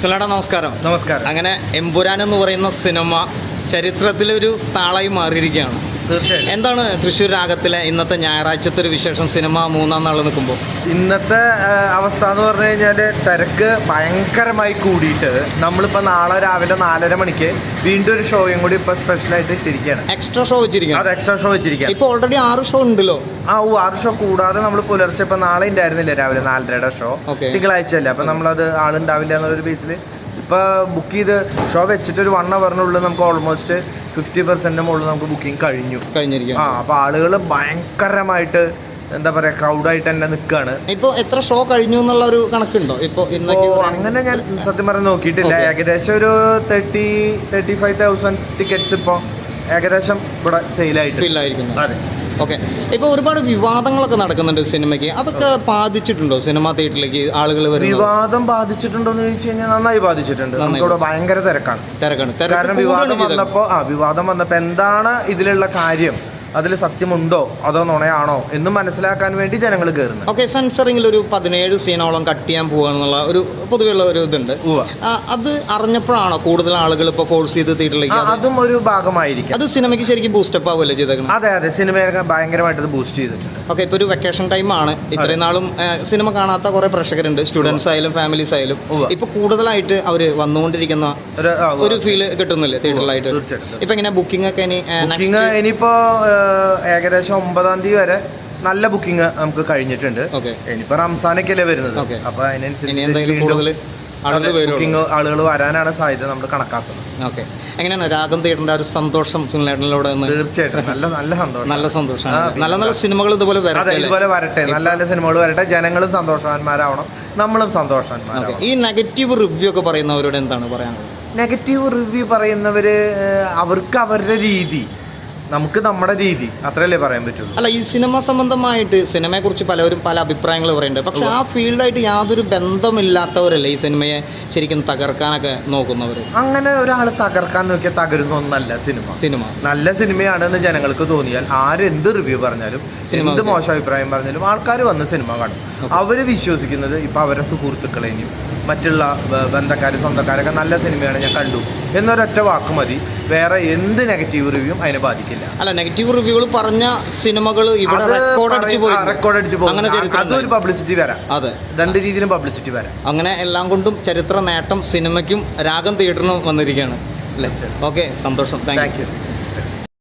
സുലേട്ടാ നമസ്കാരം. നമസ്കാരം. അങ്ങനെ എമ്പുരാൻ എന്ന് പറയുന്ന സിനിമ ചരിത്രത്തിലൊരു താളായി മാറിയിരിക്കുകയാണ്. തീർച്ചയായും എന്താണ് തൃശ്ശൂർ രാഗത്തിലെ ഇന്നത്തെ ഞായറാഴ്ചത്തെ ഒരു വിശേഷം? സിനിമ മൂന്നാം നാൾ നിൽക്കുമ്പോൾ ഇന്നത്തെ അവസ്ഥ എന്ന് പറഞ്ഞു കഴിഞ്ഞാൽ തിരക്ക് ഭയങ്കരമായി കൂടിയിട്ട് നമ്മളിപ്പോൾ നാളെ രാവിലെ നാലര മണിക്ക് വീണ്ടും ഒരു ഷോയും കൂടി ഇപ്പോൾ സ്പെഷ്യലായിട്ട് ഇട്ടിരിക്കുകയാണ്. എക്സ്ട്രാ ഷോ വെച്ചിരിക്കുകയാണ്. അത് എക്സ്ട്രാ ഷോ വെച്ചിരിക്കുക ഇപ്പോൾ ഓൾറെഡി ആറ് ഷോ ഉണ്ടല്ലോ. ആ ഓ ആറ് ഷോ കൂടാതെ നമ്മൾ പുലർച്ചെ ഇപ്പോൾ നാളെ ഉണ്ടായിരുന്നില്ല രാവിലെ നാലരയുടെ ഷോ തിങ്കളാഴ്ച അല്ലേ? അപ്പം നമ്മളത് ആളുണ്ടാവില്ല എന്നുള്ളൊരു ബേസിൽ ഇപ്പോൾ ബുക്ക് ചെയ്ത് ഷോ വെച്ചിട്ട് ഒരു വൺ അവറിനുള്ളിൽ നമുക്ക് ഓൾമോസ്റ്റ് ഫിഫ്റ്റി പെർസെന്റ് മുകളിൽ നമുക്ക് ബുക്കിംഗ് കഴിഞ്ഞു. കഴിഞ്ഞിരിക്കും ആ അപ്പൊ അപ്പോൾ ആളുകൾ ഭയങ്കരമായിട്ട് എന്താ പറയുക ക്രൗഡായിട്ട് തന്നെ നിൽക്കുകയാണ് ഇപ്പോൾ എത്ര ഷോ കഴിഞ്ഞു എന്നുള്ള ഒരു കണക്കുണ്ടോ? ഓ, അങ്ങനെ ഞാൻ സത്യം പറഞ്ഞ് നോക്കിയിട്ടില്ല. ഏകദേശം ഒരു thirty thirty five thousand tickets ഇപ്പോൾ ഏകദേശം ഇവിടെ സെയിലായിട്ട് അതെ. ഓക്കെ. ഇപ്പോൾ ഒരുപാട് വിവാദങ്ങളൊക്കെ നടക്കുന്നുണ്ട് സിനിമയ്ക്ക്. അതൊക്കെ ബാധിച്ചിട്ടുണ്ടോ? സിനിമാ തിയേറ്ററിലേക്ക് ആളുകൾ വിവാദം ബാധിച്ചിട്ടുണ്ടോ എന്ന് ചോദിച്ചു കഴിഞ്ഞാൽ നന്നായി ബാധിച്ചിട്ടുണ്ട്. നമുക്കിവിടെ ഭയങ്കര തിരക്കാണ്. തിരക്കാണ്. കാരണം വിവാദം വന്നപ്പോ വന്നപ്പോൾ ആ വിവാദം വന്നപ്പോൾ എന്താണ് ഇതിലുള്ള കാര്യം? അതിൽ സത്യമുണ്ടോ അതോ നുണയാണോ എന്ന് മനസ്സിലാക്കാൻ വേണ്ടി ജനങ്ങൾ കയറുന്നത്. ഓക്കെ സെൻസറിംഗിൽ ഒരു പതിനേഴ് സീനോളം കട്ട് ചെയ്യാൻ പോവാന്നുള്ള ഒരു പൊതുവെയുള്ള ഒരു ഇതുണ്ട്. അത് അറിഞ്ഞപ്പോഴാണോ കൂടുതൽ ആളുകൾ ഇപ്പോൾ ഫോഴ്സ് ചെയ്ത് തീട്ടിലേക്ക് അതും ഒരു ഭാഗമായിരിക്കും. അത് സിനിമയ്ക്ക് ശരിക്കും ബൂസ്റ്റപ്പ് ആവുമല്ലേ ചെയ്തേക്കുന്നത് അതെ അതെ. സിനിമയൊക്കെ ഭയങ്കരമായിട്ട് ബൂസ്റ്റ് ചെയ്തിട്ടുണ്ട്. ഓക്കെ ഇപ്പോൾ ഒരു വെക്കേഷൻ ടൈം ആണ്. ഇത്രയും നാളും സിനിമ കാണാത്ത കുറേ പ്രേക്ഷകരുണ്ട്. സ്റ്റുഡൻസ് ആയാലും ഫാമിലീസ് ആയാലും. ഇപ്പൊ ഇപ്പോൾ കൂടുതലായിട്ട് അവർ വന്നുകൊണ്ടിരിക്കുന്ന ഒരു ഫീൽ കിട്ടുന്നില്ലേ തിയേറ്ററിലായിട്ട്. ഇപ്പൊ എങ്ങനെ ബുക്കിംഗ് ഒക്കെ ഇനി ബുക്കിംഗ് ഏകദേശം ഒമ്പതാം തീയതി വരെ നല്ല ബുക്കിംഗ് നമുക്ക് കഴിഞ്ഞിട്ടുണ്ട്. ഇനിയിപ്പോ ഇനിയിപ്പോ റംസാനൊക്കെയല്ലേ വരുന്നത്. അപ്പൊ അതിനനുസരിച്ച് ബുക്കിംഗ് ആളുകൾ വരാനാണ് സാധ്യത നമ്മൾ കണക്കാക്കുന്നത്. ഓക്കെ. എങ്ങനെയാണ് രാഗം തിയേറ്ററിന്റെ ഒരു സന്തോഷം സുനിലേട്ടനിലൂടെ തീർച്ചയായിട്ടും. നല്ല നല്ല സന്തോഷം നല്ല സന്തോഷം നല്ല നല്ല സിനിമകൾ ഇതുപോലെ വരട്ടെ ഇതുപോലെ വരട്ടെ. നല്ല നല്ല സിനിമകൾ വരട്ടെ. ജനങ്ങളും സന്തോഷവാന്മാരാവണം. നമ്മളും സന്തോഷവാന്മാരാവണം. ഈ നെഗറ്റീവ് റിവ്യൂ ഒക്കെ പറയുന്നവരോട് എന്താണ് പറയാനുള്ളത്? നെഗറ്റീവ് റിവ്യൂ പറയുന്നവര് അവർക്ക് അവരുടെ രീതി. നമുക്ക് നമ്മുടെ രീതി. അത്രയല്ലേ പറയാൻ പറ്റുള്ളൂ. അല്ല ഈ സിനിമ സംബന്ധമായിട്ട് സിനിമയെ കുറിച്ച് പലരും പല അഭിപ്രായങ്ങൾ പറയുന്നുണ്ട്. പക്ഷെ ആ ഫീൽഡായിട്ട് യാതൊരു ബന്ധമില്ലാത്തവരല്ലേ ഈ സിനിമയെ ശരിക്കും തകർക്കാനൊക്കെ നോക്കുന്നവർ അങ്ങനെ ഒരാൾ തകർക്കാൻ നോക്കിയാൽ തകരുന്ന ഒന്നല്ല സിനിമ. സിനിമ. നല്ല സിനിമയാണെന്ന് ജനങ്ങൾക്ക് തോന്നിയാൽ ആരെന്ത് റിവ്യൂ പറഞ്ഞാലും സിനിമ എന്ത്. മോശം അഭിപ്രായം പറഞ്ഞാലും ആൾക്കാർ വന്ന് സിനിമ കാണും. അവർ വിശ്വസിക്കുന്നത് ഇപ്പൊ അവരുടെ സുഹൃത്തുക്കളെയും മറ്റുള്ള ബന്ധക്കാർ സ്വന്തക്കാരൊക്കെ നല്ല സിനിമയാണ് ഞാൻ കണ്ടു. എന്നൊരൊറ്റ വാക്ക് മതി. വേറെ എന്ത് നെഗറ്റീവ് റിവ്യൂവും അതിനെ ബാധിക്കില്ല. അല്ല നെഗറ്റീവ് റിവ്യൂകൾ പറഞ്ഞ സിനിമകൾ ഇവിടെ റെക്കോർഡ് അടിച്ചു പോയി റെക്കോർഡ് അടിച്ച് പോകും. അതൊരു പബ്ലിസിറ്റി വരാം. അതെ. രണ്ട് രീതിയിലും പബ്ലിസിറ്റി വരാം. അങ്ങനെ എല്ലാം കൊണ്ടും ചരിത്ര നേട്ടം സിനിമയ്ക്കും രാഗം തിയേറ്ററിനും വന്നിരിക്കുകയാണ്. അല്ലേ? ഓക്കെ സന്തോഷം. Thank you